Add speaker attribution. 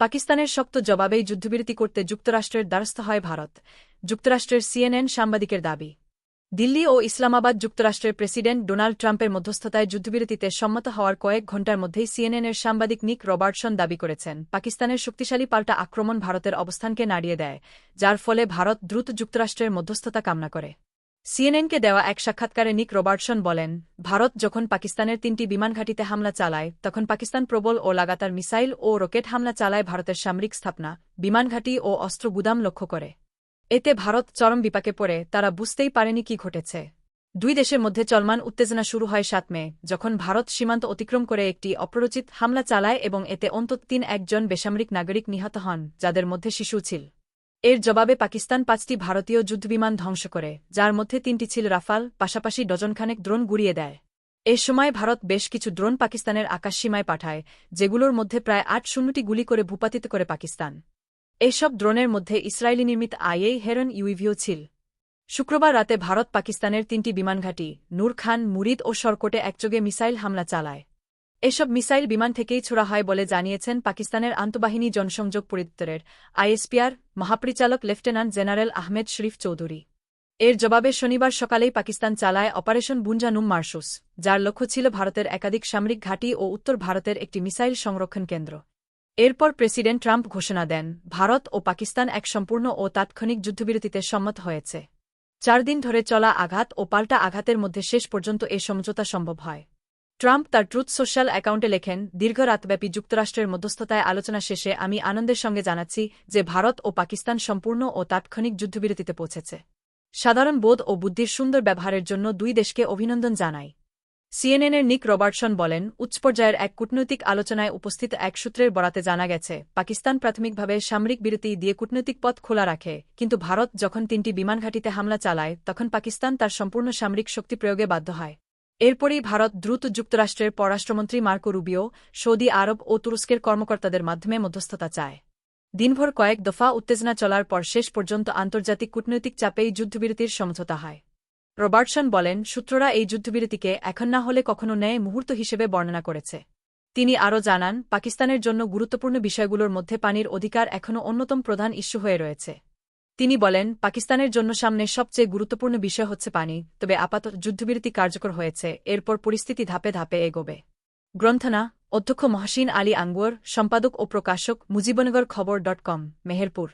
Speaker 1: পাকিস্তানের শক্ত জবাবেই যুদ্ধবিরতি করতে যুক্তরাষ্ট্রের দ্বারস্থ হয় ভারত, যুক্তরাষ্ট্রের সিএনএন সাংবাদিকের দাবি। দিল্লি ও ইসলামাবাদ যুক্তরাষ্ট্রের প্রেসিডেন্ট ডোনাল্ড ট্রাম্পের মধ্যস্থতায় যুদ্ধবিরতিতে সম্মত হওয়ার কয়েক ঘণ্টার মধ্যেই সিএনএনের সাংবাদিক নিক রবার্টসন দাবি করেছেন। পাকিস্তানের শক্তিশালী পাল্টা আক্রমণ ভারতের অবস্থানকে নাড়িয়ে দেয়, যার ফলে ভারত দ্রুত যুক্তরাষ্ট্রের মধ্যস্থতা কামনা করে। সিএনএনকে দেওয়া এক সাক্ষাৎকারে নিক রবার্টসন বলেন, ভারত যখন পাকিস্তানের তিনটি বিমান ঘাঁটিতে হামলা চালায়, তখন পাকিস্তান প্রবল ও লাগাতার মিসাইল ও রকেট হামলা চালায় ভারতের সামরিক স্থাপনা, বিমান ঘাঁটি ও অস্ত্র গুদাম লক্ষ্য করে। এতে ভারত চরম বিপাকে পড়ে, তারা বুঝতেই পারেনি কি ঘটেছে। দুই দেশের মধ্যে চলমান উত্তেজনা শুরু হয় সাত মে, যখন ভারত সীমান্ত অতিক্রম করে একটি অপ্ররোচিত হামলা চালায় এবং এতে অন্তত তিন একজন বেসামরিক নাগরিক নিহত হন, যাদের মধ্যে শিশু ছিল। এর জবাবে পাকিস্তান পাঁচটি ভারতীয় যুদ্ধবিমান ধ্বংস করে, যার মধ্যে তিনটি ছিল রাফাল, পাশাপাশি ডজনখানেক ড্রোন গুড়িয়ে দেয়। এ সময় ভারত বেশ কিছু ড্রোন পাকিস্তানের আকাশসীমায় পাঠায়, যেগুলোর মধ্যে প্রায় আট শূন্যটি গুলি করে ভূপাতিত করে পাকিস্তান। এসব ড্রোনের মধ্যে ইসরায়েলি নির্মিত আইএ হেরন ইউইভিও ছিল। শুক্রবার রাতে ভারত পাকিস্তানের তিনটি বিমানঘাটি নূর খান, মুরিদ ও সরকটে একযোগে মিসাইল হামলা চালায়। এসব মিসাইল বিমান থেকেই ছোড়া হয় বলে জানিয়েছেন পাকিস্তানের আন্তঃবাহিনী জনসংযোগ পরিদপ্তরের আইএসপিআর মহাপরিচালক লেফটেন্যান্ট জেনারেল আহমেদ শরীফ চৌধুরী। এর জবাবে শনিবার সকালেই পাকিস্তান চালায় অপারেশন বুঞ্জানুম মার্শুস যার লক্ষ্য ছিল ভারতের একাধিক সামরিক ঘাঁটি ও উত্তর ভারতের একটি মিসাইল সংরক্ষণ কেন্দ্র। এরপর প্রেসিডেন্ট ট্রাম্প ঘোষণা দেন, ভারত ও পাকিস্তান এক সম্পূর্ণ ও তাৎক্ষণিক যুদ্ধবিরতিতে সম্মত হয়েছে। চার দিন ধরে চলা আঘাত ও পাল্টা আঘাতের মধ্যে শেষ পর্যন্ত এ সমঝোতা সম্ভব হয়। ট্রাম্প তার ট্রুথ সোশ্যাল অ্যাকাউন্টে লেখেন, দীর্ঘ রাতব্যাপী যুক্তরাষ্ট্রের মধ্যস্থতায় আলোচনা শেষে আমি আনন্দের সঙ্গে জানাচ্ছি যে ভারত ও পাকিস্তান সম্পূর্ণ ও তাৎক্ষণিক যুদ্ধবিরতিতে পৌঁছেছে। সাধারণ বোধ ও বুদ্ধির সুন্দর ব্যবহারের জন্য দুই দেশকে অভিনন্দন জানাই। সিএনএনের নিক রবার্টসন বলেন, উচ্চ পর্যায়ের এক কূটনৈতিক আলোচনায় উপস্থিত এক সূত্রের বরাতে জানা গেছে, পাকিস্তান প্রাথমিকভাবে সামরিক বিরতি দিয়ে কূটনৈতিক পথ খোলা রাখে, কিন্তু ভারত যখন তিনটি বিমান ঘাঁটিতে হামলা চালায়, তখন পাকিস্তান তার সম্পূর্ণ সামরিক শক্তি প্রয়োগে বাধ্য হয়। এরপরই ভারত দ্রুত যুক্তরাষ্ট্রের পররাষ্ট্রমন্ত্রী মার্কো রুবিও সৌদি আরব ও তুরস্কের কর্মকর্তাদের মাধ্যমে মধ্যস্থতা চায়। দিনভর কয়েক দফা উত্তেজনা চলার পর শেষ পর্যন্ত আন্তর্জাতিক কূটনৈতিক চাপেই যুদ্ধবিরতির সমঝোতা হয়। রবার্টসন বলেন, সূত্ররা এই যুদ্ধবিরতিকে এখন না হলে কখনো ন্যায় মুহূর্ত হিসেবে বর্ণনা করেছে। তিনি আরও জানান, পাকিস্তানের জন্য গুরুত্বপূর্ণ বিষয়গুলোর মধ্যে পানির অধিকার এখনও অন্যতম প্রধান ইস্যু হয়ে রয়েছে। তিনি বলেন, পাকিস্তানের জন্য সামনে সবচেয়ে গুরুত্বপূর্ণ বিষয় হচ্ছে পানি, তবে আপাতত যুদ্ধবিরতি কার্যকর হয়েছে। এরপর পরিস্থিতি ধাপে ধাপে এগোবে। গ্রন্থনা, অধ্যক্ষ মহাসিন আলী আঙ্গুয়ার, সম্পাদক ও প্রকাশক মুজিবনগর খবর ডট কম, মেহেরপুর।